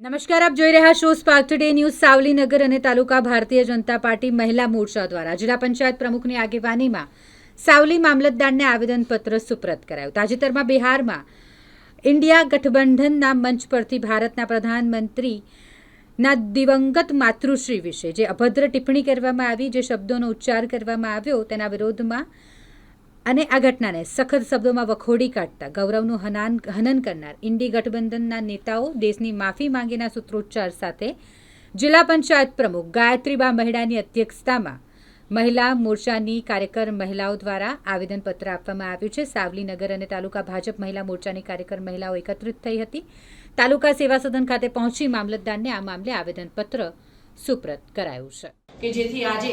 નમસ્કાર, આપ જોઈ રહ્યા છો સ્પાર્ક ટુડે ન્યૂઝ સાવલીનગર અને તાલુકા ભારતીય જનતા પાર્ટી મહિલા મોરચા દ્વારા. જિલ્લા પંચાયત પ્રમુખની આગેવાનીમાં સાવલી મામલતદારને આવેદનપત્ર સુપ્રત કરાયું. તાજેતરમાં બિહારમાં ઇન્ડિયા ગઠબંધનના મંચ પરથી ભારતના પ્રધાનમંત્રી ના દિવંગત માતૃશ્રી વિશે જે અભદ્ર ટિપ્પણી કરવામાં આવી, જે શબ્દોનો ઉચ્ચાર કરવામાં આવ્યો, તેના વિરોધમાં અને આ ઘટનાને સખત શબ્દોમાં વખોડી કાઢતા ગૌરવનું હનાન હનન કરનાર ઇન્ડી ગઠબંધનના નેતાઓ દેશની માફી માંગીના સૂત્રોચ્ચાર સાથે જિલ્લા પંચાયત પ્રમુખ ગાયત્રીબા મહેડાની અધ્યક્ષતામાં મહિલા મોરચાની કાર્યકર મહિલાઓ દ્વારા આવેદનપત્ર આપવામાં આવ્યું છે. સાવલીનગર અને તાલુકા ભાજપ મહિલા મોરચાની કાર્યકર મહિલાઓ એકત્રિત થઈ હતી. તાલુકા સેવા સદન ખાતે પહોંચી મામલતદારને આ મામલે આવેદનપત્ર સુપ્રત કરાયું છે. કે જેથી આજે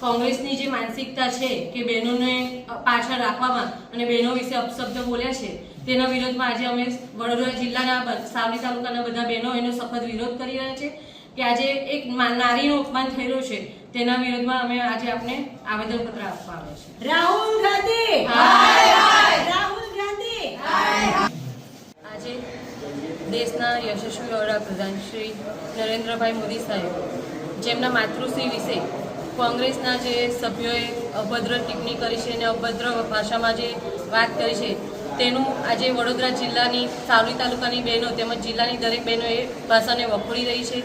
કોંગ્રેસની જે માનસિકતા છે કે બહેનોને પાછળ રાખવામાં અને બહેનો વિશે અપશબ્દ બોલ્યા છે તેના વિરોધમાં આજે અમે વડોદરા જિલ્લાના સાવલી તાલુકાના બધા બહેનો એનો સખત વિરોધ કરી રહ્યા છે કે આજે એક નારીનું અપમાન થઈ રહ્યું છે તેના વિરોધમાં અમે આજે આપને આવેદનપત્ર આપવા આવ્યા છે રાહુલ ગાંધી! રાહુલ ગાંધી! આજે દેશના યશસ્વી વડાપ્રધાન શ્રી નરેન્દ્રભાઈ મોદી સાહેબ જેમના માતૃશ્રી વિશે કોંગ્રેસના જે સભ્યોએ અભદ્ર ટિપ્પણી કરી છે અને અભદ્ર ભાષામાં જે વાત કરી છે, તેનું આજે વડોદરા જિલ્લાની સાવલી તાલુકાની બહેનો તેમજ જિલ્લાની દરેક બહેનો એ ભાષાને વખોડી રહી છે.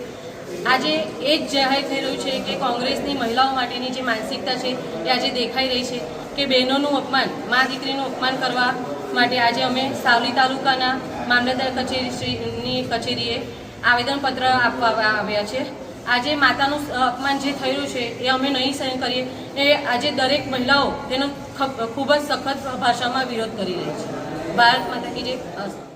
આજે એ જ જાહેર થઈ રહ્યું છે કે કોંગ્રેસની મહિલાઓ માટેની જે માનસિકતા છે એ આજે દેખાઈ રહી છે કે બહેનોનું અપમાન, મા દીકરીનું અપમાન કરવા માટે આજે અમે સાવલી તાલુકાના મામલતદાર કચેરી શ્રીની કચેરીએ આવેદનપત્ર આપવા આવ્યા છે. આજે માતાનું અપમાન જે થઈ છે, એ અમે નહીં સહન કરીએ. એ આજે દરેક મહિલાઓ તેનો ખૂબ જ સખત ભાષામાં વિરોધ કરી રહી છે. ભારત માતા અસ્તુ